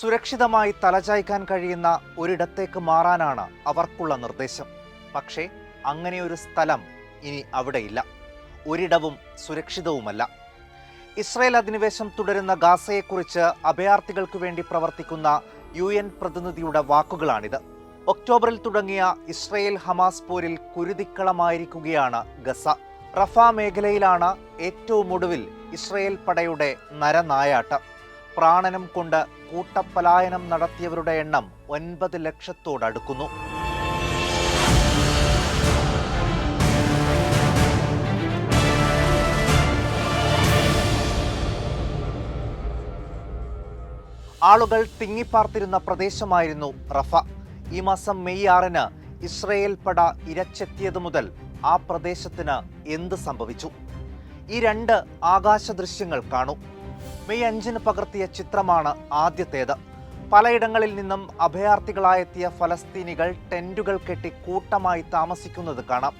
സുരക്ഷിതമായി തലചായ്ക്കാൻ കഴിയുന്ന ഒരിടത്തേക്ക് മാറാനാണ് അവർക്കുള്ള നിർദ്ദേശം. പക്ഷേ അങ്ങനെയൊരു സ്ഥലം ഇനി അവിടെയില്ല. ഒരിടവും സുരക്ഷിതവുമല്ല. ഇസ്രയേൽ അധിനിവേശം തുടരുന്ന ഗാസയെക്കുറിച്ച് അഭയാർത്ഥികൾക്ക് വേണ്ടി പ്രവർത്തിക്കുന്ന യു എൻ പ്രതിനിധിയുടെ വാക്കുകളാണിത്. ഒക്ടോബറിൽ തുടങ്ങിയ ഇസ്രയേൽ ഹമാസ് പോരിൽ കുരുതിക്കളമായിരിക്കുകയാണ് ഗസ. റഫ മേഖലയിലാണ് ഏറ്റവും ഒടുവിൽ ഇസ്രയേൽ പടയുടെ നരനായാട്ടം. പ്രാണനം കൊണ്ട് കൂട്ടപ്പലായനം നടത്തിയവരുടെ എണ്ണം ഒൻപത് ലക്ഷത്തോടടുക്കുന്നു ആളുകൾ തിങ്ങിപ്പാർത്തിരുന്ന പ്രദേശമായിരുന്നു റഫ. ഈ മാസം മെയ് ആറിന് ഇസ്രയേൽ പട ഇരച്ചെത്തിയത് മുതൽ ആ പ്രദേശത്തിന് എന്ത് സംഭവിച്ചു? ഈ രണ്ട് ആകാശ ദൃശ്യങ്ങൾ കാണൂ. മെയ് അഞ്ചിന് പകർത്തിയ ചിത്രമാണ് ആദ്യത്തേത്. പലയിടങ്ങളിൽ നിന്നും അഭയാർത്ഥികളായെത്തിയ ഫലസ്തീനികൾ ടെന്റുകൾ കെട്ടി കൂട്ടമായി താമസിക്കുന്നത് കാണാം.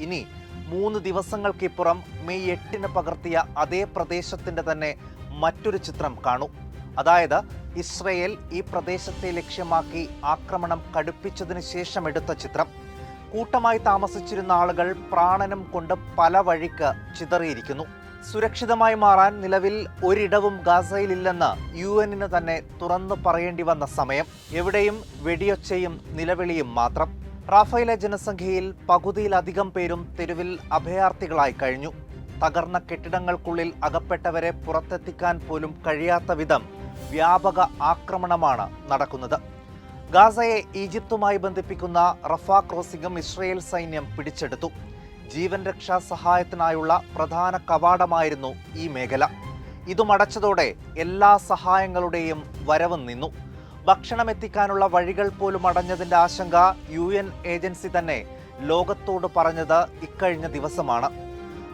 ഇനി മൂന്ന് ദിവസങ്ങൾക്കിപ്പുറം മെയ് എട്ടിന് പകർത്തിയ അതേ പ്രദേശത്തിന്റെ തന്നെ മറ്റൊരു ചിത്രം കാണൂ. അതായത് ഇസ്രയേൽ ഈ പ്രദേശത്തെ ലക്ഷ്യമാക്കി ആക്രമണം കടുപ്പിച്ചതിന് ശേഷം എടുത്ത ചിത്രം. കൂട്ടമായി താമസിച്ചിരുന്ന ആളുകൾ പ്രാണനം കൊണ്ട് പല വഴിക്ക് ചിതറിയിരിക്കുന്നു. സുരക്ഷിതമായി മാറാൻ നിലവിൽ ഒരിടവും ഗാസയിലില്ലെന്ന് യു എന്നിന് തന്നെ തുറന്നു പറയേണ്ടി വന്ന സമയം. എവിടെയും വെടിയൊച്ചയും നിലവിളിയും മാത്രം. റാഫയിലെ ജനസംഖ്യയിൽ പകുതിയിലധികം പേരും തെരുവിൽ അഭയാർത്ഥികളായി കഴിഞ്ഞു. തകർന്ന കെട്ടിടങ്ങൾക്കുള്ളിൽ അകപ്പെട്ടവരെ പുറത്തെത്തിക്കാൻ പോലും കഴിയാത്ത വിധം വ്യാപക ആക്രമണമാണ് നടക്കുന്നത്. ഗാസയെ ഈജിപ്തുമായി ബന്ധിപ്പിക്കുന്ന റഫ ക്രോസിംഗും ഇസ്രയേൽ സൈന്യം പിടിച്ചെടുത്തു. ജീവൻ രക്ഷാ സഹായത്തിനായുള്ള പ്രധാന കവാടമായിരുന്നു ഈ മേഖല. ഇതുമടച്ചതോടെ എല്ലാ സഹായങ്ങളുടെയും വരവ് നിന്നു. ഭക്ഷണം എത്തിക്കാനുള്ള വഴികൾ പോലും അടഞ്ഞതിന്റെ ആശങ്ക യു എൻ ഏജൻസി തന്നെ ലോകത്തോട് പറഞ്ഞത് ഇക്കഴിഞ്ഞ ദിവസമാണ്.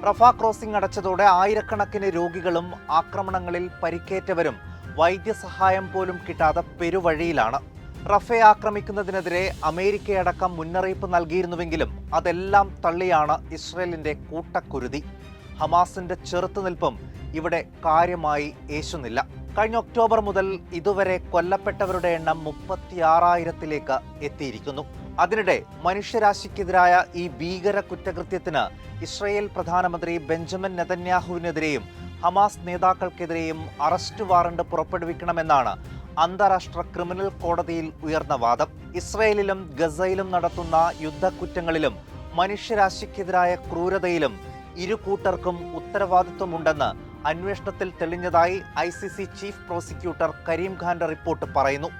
റഫ ക്രോസിംഗ് അടച്ചതോടെ ആയിരക്കണക്കിന് രോഗികളും ആക്രമണങ്ങളിൽ പരിക്കേറ്റവരും വൈദ്യസഹായം പോലും കിട്ടാതെ പെരുവഴിയിലാണ്. റഫയെ ആക്രമിക്കുന്നതിനെതിരെ അമേരിക്കയടക്കം മുന്നറിയിപ്പ് നൽകിയിരുന്നുവെങ്കിലും അതെല്ലാം തള്ളിയാണ് ഇസ്രയേലിന്റെ കൂട്ടക്കുരുതി. ഹമാസിന്റെ ചെറുത്തുനിൽപ്പും ഇവിടെ കാര്യമായി ഏശുന്നില്ല. കഴിഞ്ഞ ഒക്ടോബർ മുതൽ ഇതുവരെ കൊല്ലപ്പെട്ടവരുടെ എണ്ണം മുപ്പത്തിയാറായിരത്തിലേക്ക് എത്തിയിരിക്കുന്നു. അതിനിടെ മനുഷ്യരാശിക്കെതിരായ ഈ ഭീകര കുറ്റകൃത്യത്തിന് ഇസ്രയേൽ പ്രധാനമന്ത്രി ബെഞ്ചമിൻ നെതന്യാഹുവിനെതിരെയും ഹമാസ് നേതാക്കൾക്കെതിരെയും അറസ്റ്റ് വാറണ്ട് പുറപ്പെടുവിക്കണമെന്നാണ് അന്താരാഷ്ട്ര ക്രിമിനൽ കോടതിയിൽ ഉയർന്ന വാദം. ഇസ്രയേലിലും ഗസയിലും നടത്തുന്ന യുദ്ധക്കുറ്റങ്ങളിലും മനുഷ്യരാശിക്കെതിരായ ക്രൂരതയിലും ഇരു കൂട്ടർക്കും ഉത്തരവാദിത്വമുണ്ടെന്ന് അന്വേഷണത്തിൽ തെളിഞ്ഞതായി I C C chief prosecutor Karim ഖാന്റെ റിപ്പോർട്ട് പറയുന്നു.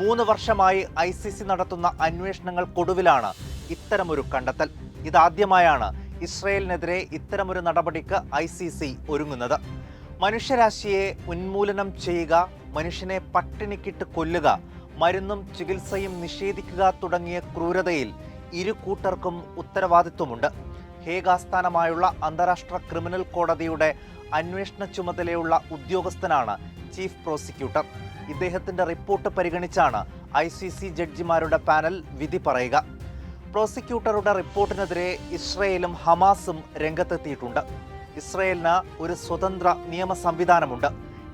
മൂന്ന് വർഷമായി ഐ സി സി നടത്തുന്ന അന്വേഷണങ്ങൾക്കൊടുവിലാണ് ഇത്തരമൊരു കണ്ടെത്തൽ. ഇതാദ്യമായാണ് ഇസ്രയേലിനെതിരെ ഇത്തരമൊരു നടപടിക്ക് ഐ സി സി ഒരുങ്ങുന്നത്. മനുഷ്യരാശിയെ ഉന്മൂലനം ചെയ്യുക മനുഷ്യനെ പട്ടിണിക്കിട്ട് കൊല്ലുക മരുന്നും ചികിത്സയും നിഷേധിക്കുക തുടങ്ങിയ ക്രൂരതയിൽ ഇരു കൂട്ടർക്കും ഉത്തരവാദിത്വമുണ്ട്. ഹേഗാസ്ഥാനമായുള്ള അന്താരാഷ്ട്ര ക്രിമിനൽ കോടതിയുടെ അന്വേഷണ ചുമതലയുള്ള ഉദ്യോഗസ്ഥനാണ് ചീഫ് പ്രോസിക്യൂട്ടർ. ഇദ്ദേഹത്തിന്റെ റിപ്പോർട്ട് പരിഗണിച്ചാണ് ഐ സി സി ജഡ്ജിമാരുടെ പാനൽ വിധി പറയുക. പ്രോസിക്യൂട്ടറുടെ റിപ്പോർട്ടിനെതിരെ ഇസ്രയേലും ഹമാസും രംഗത്തെത്തിയിട്ടുണ്ട്. ഇസ്രയേലിന് ഒരു സ്വതന്ത്ര നിയമ സംവിധാനമുണ്ട്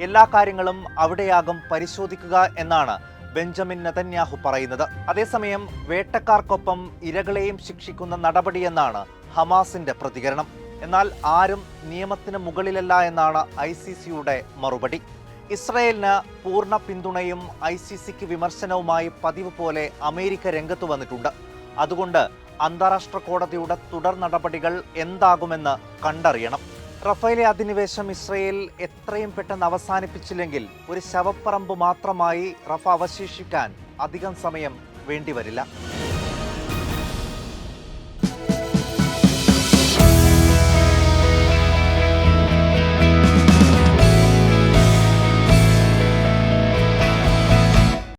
എല്ലാ കാര്യങ്ങളും അവിടെയാകും പരിശോധിക്കുക എന്നാണ് ബെഞ്ചമിൻ നെതന്യാഹു പറയുന്നത്. അതേസമയം വേട്ടക്കാർക്കൊപ്പം ഇരകളെയും ശിക്ഷിക്കുന്ന നടപടിയെന്നാണ് ഹമാസിന്റെ പ്രതികരണം. എന്നാൽ ആരും നിയമത്തിന് മുകളിലല്ല എന്നാണ് ഐ സി സിയുടെ മറുപടി. ഇസ്രയേലിന് പൂർണ പിന്തുണയും ഐ സി സിക്ക് വിമർശനവുമായി പതിവ് പോലെ അമേരിക്ക രംഗത്ത് വന്നിട്ടുണ്ട്. അതുകൊണ്ട് അന്താരാഷ്ട്ര കോടതിയുടെ തുടർ നടപടികൾ എന്താകുമെന്ന് കണ്ടറിയണം. റഫേലെ അധിനിവേശം ഇസ്രയേൽ എത്രയും പെട്ടെന്ന് അവസാനിപ്പിച്ചില്ലെങ്കിൽ ഒരു ശവപ്പറമ്പ് മാത്രമായി റഫ അവശേഷിക്കാൻ അധികം സമയം വേണ്ടിവരില്ല.